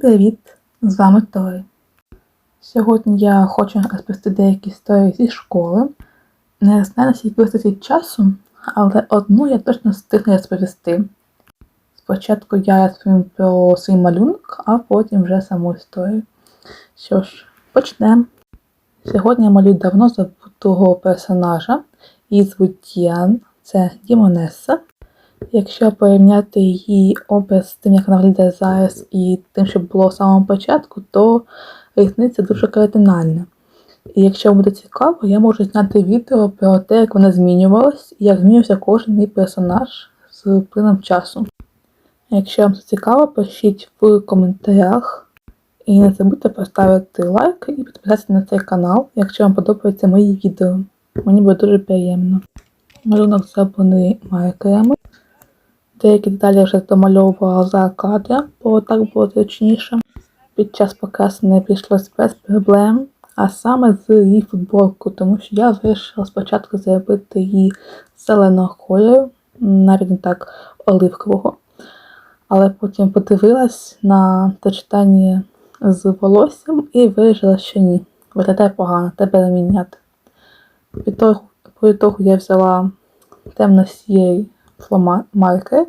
Привіт! З вами Тори. Сьогодні я хочу розповісти деякі історії зі школи. Не знаю, наскільки вистачить часу, але одну я точно встигну розповісти. Спочатку я розповім про свій малюнок, а потім вже саму історію. Що ж, почнемо. Сьогодні я малюю давно забутого персонажа. Її звуть Діан, це Дімонеса. Якщо порівняти її образ з тим, як вона виглядає зараз, і тим, що було в самому початку, то різниця дуже кардинальна. І якщо вам буде цікаво, я можу зняти відео про те, як вона змінювалась і як змінився кожен мій персонаж з плином часу. Якщо вам це цікаво, пишіть в коментарях. І не забудьте поставити лайк і підписатися на цей канал, якщо вам подобаються мої відео. Мені буде дуже приємно. Малюнок зроблений маркерами. Деякі деталі вже домальовувала за кадром, бо так було точніше. Під час показу не прийшлось без проблем, а саме з її футболкою, тому що я вирішила спочатку зробити її зеленого кольору, навіть не так оливкового. Але потім подивилась на точитання з волоссям і вирішила, що ні. Виглядає погано, треба міняти. Від того, по того я взяла темно-сірий фломаркер,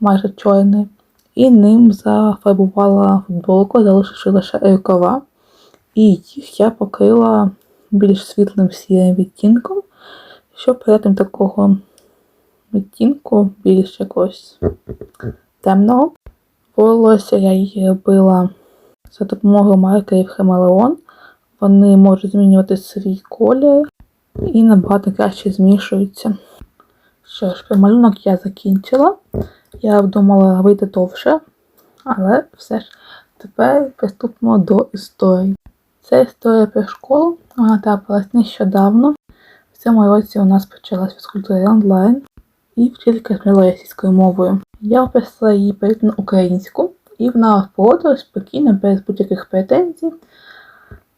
майже чорний, і ним зафарбувала футболку, залишивши лише рукава. І їх я покрила більш світлим сірим відтінком, щоб перед такого відтінку більш якогось темного. Волосся я її робила за допомогою маркерів Хемелеон. Вони можуть змінювати свій колір і набагато краще змішуються. Що ж, малюнок я закінчила. Я думала вийти довше, але все ж тепер приступимо до історії. Це історія про школу, вона трапилась нещодавно. В цьому році у нас почалась фізкультура онлайн і вчителька змінила російською мовою. Я описала її перейти на українську, і вона впородилась спокійно, без будь-яких претензій.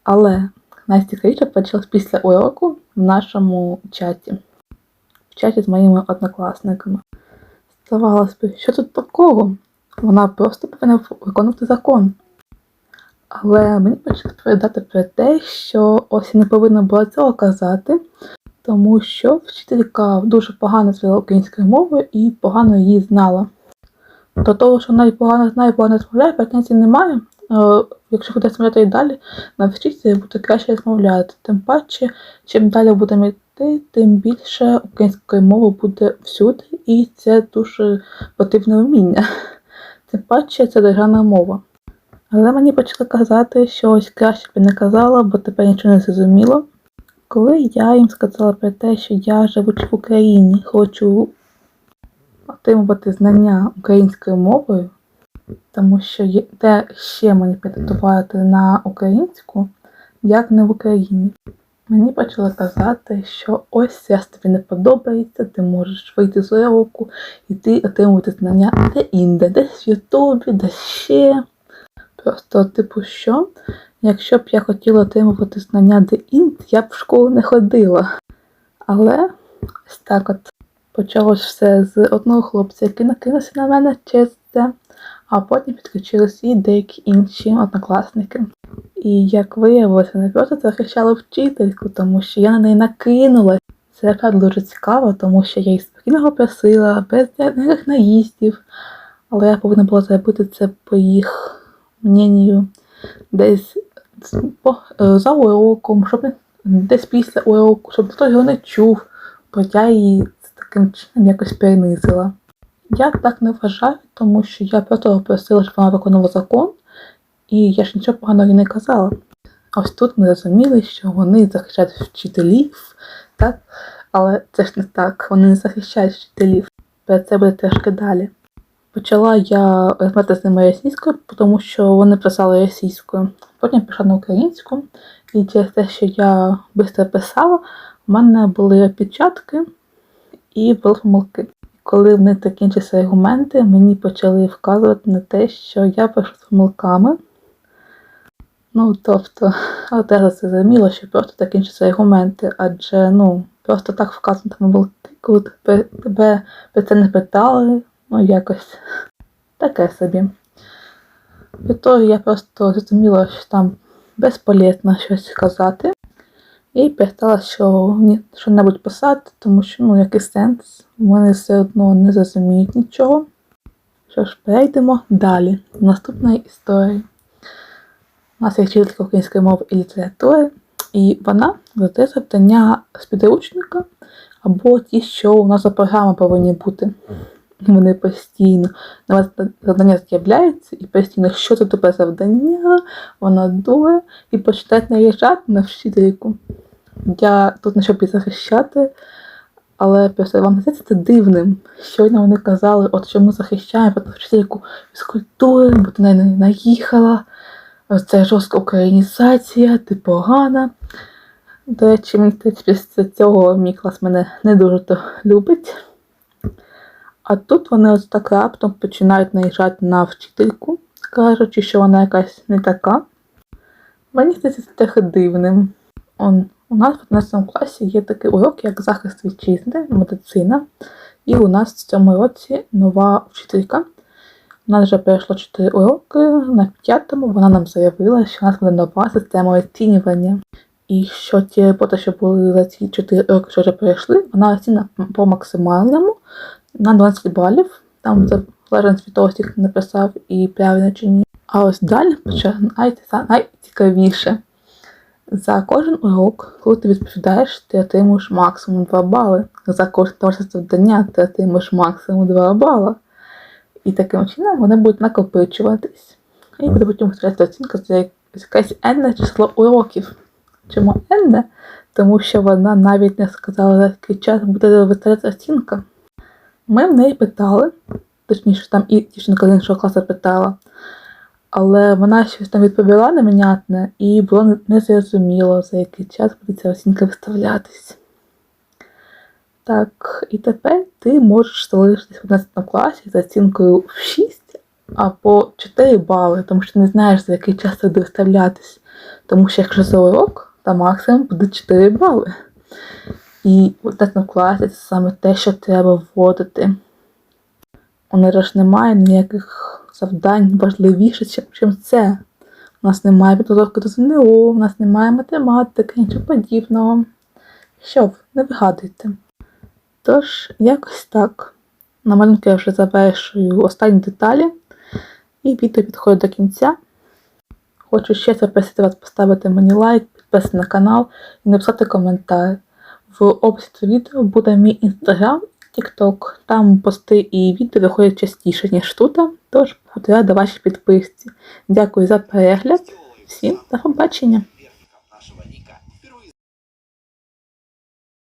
Але найцікавіше почалось після уроку в нашому чаті в чаті з моїми однокласниками. Здавалось би, що тут такого? Вона просто повинна виконувати закон. Але мені почали розповідати про те, що ось не повинна була цього казати, тому що вчителька дуже погано звела українською мовою і погано її знала. До того, що вона погано знає, і погано розмовляє, претензій немає. Якщо буде розмовляти і далі, навчіться буде краще розмовляти. Тим паче, чим далі будемо йти, тим більше української мови буде всюди, і це дуже потрібне вміння. Тим паче це державна мова. Але мені почали казати, що ось краще б не казала, бо тепер нічого не зрозуміло. Коли я їм сказала про те, що я живучи в Україні, хочу отримувати знання українською мовою, тому що де ще мені підготувати на українську, як не в Україні. Мені почали казати, що ось це тобі не подобається, ти можеш вийти з уроку і ти отримувати знання де інде, десь в Ютубі, десь ще. Просто, типу, що? Якщо б я хотіла отримувати знання де інде, я б в школу не ходила. Але ось так от почалось все з одного хлопця, який накинувся на мене через це а потім підключилися і деякі інші однокласники. І як виявилося, не просто захищала вчительку, тому що я на неї накинулась. Це правда дуже цікаво, тому що я її спокійно попросила, без ніяких наїздів. Але я повинна була зробити це по їх мненню десь е, за уроком, щоб не десь після уроку, щоб хтось його не чув, бо я її таким чином якось перенизила. Я так не вважаю, тому що я просто просила, щоб вона виконувала закон, і я ж нічого поганого не казала. Ось тут ми зрозуміли, що вони захищають вчителів, так? але це ж не так, вони не захищають вчителів. Про це буде трошки далі. Почала я розмовляти з ними російською, тому що вони писали російською. Потім пішла на українську, і через те, що я швидко писала, у мене були опечатки і були помилки коли в них закінчилися аргументи, мені почали вказувати на те, що я пишу з помилками. Ну, тобто, одразу це зрозуміло, що просто закінчаться аргументи, адже ну, просто так вказано помилки, коли тебе, про це не питали, ну якось таке собі. В ітогі я просто зрозуміла, що там безполезно щось сказати. І перестала що мені що-небудь писати, тому що ну який сенс, вони все одно не зрозуміють нічого. Що ж, перейдемо далі. до Наступної історії. У нас є вчителька української мови і літератури, і вона веде завдання з підручника або ті, що у нас за програми повинні бути. Вони постійно на вас завдання з'являється і постійно, що це тебе завдання, вона дує і починає наїжджати на вчительку. Я тут не щоб її захищати, але просто вам здається це дивним. Щойно вони казали, от чому захищаємо вчительку фізкультури, бо ти на неї наїхала. Це жорстка українізація, ти погана. До речі, мені після цього мій клас мене не дуже то любить. А тут вони ось так раптом починають наїжджати на вчительку, кажучи, що вона якась не така. Мені здається, це трохи дивним. Он, у нас в 11 класі є такий урок, як захист вітчизни, медицина. І у нас в цьому році нова вчителька. У нас вже пройшло 4 уроки. На п'ятому вона нам заявила, що у нас буде нова система оцінювання. І що ті роботи, що були за ці 4 роки, що вже пройшли, вона оцінена по максимальному на 12 балів. Там залежно від того, скільки написав і правильно чи ні. А ось далі починається найцікавіше. За кожен урок, коли ти відповідаєш, ти отримуєш максимум 2 бали. За кожне творче завдання ти отримуєш максимум 2 бали. І таким чином вони будуть накопичуватись. І буде потім виставляти оцінка за якесь енне число уроків. Чому енне? Тому що вона навіть не сказала, за який час буде виставляти оцінка. Ми в неї питали, точніше, там і дівчинка з іншого класу питала, але вона щось там відповіла невнятне і було незрозуміло, за який час буде ця оцінка виставлятись. Так, і тепер ти можеш залишитись в 11 класі за оцінкою в 6 або 4 бали, тому що не знаєш, за який час це буде виставлятись. Тому що якщо за урок, то максимум буде 4 бали. І в 11 класі це саме те, що треба вводити. У нас ж немає ніяких завдань важливіше, ніж це. У нас немає підготовки до ЗНО, у нас немає математики, нічого подібного. Що не вигадуйте. Тож, якось так. На малюнку я вже завершую останні деталі, і відео підходить до кінця. Хочу ще запросити вас поставити мені лайк, підписати на канал і написати коментар. В описі цього відео буде мій інстаграм TikTok. Там пости і відео виходять частіше, ніж тут. Тож готую до вашій підписці. Дякую за перегляд. Всім до побачення!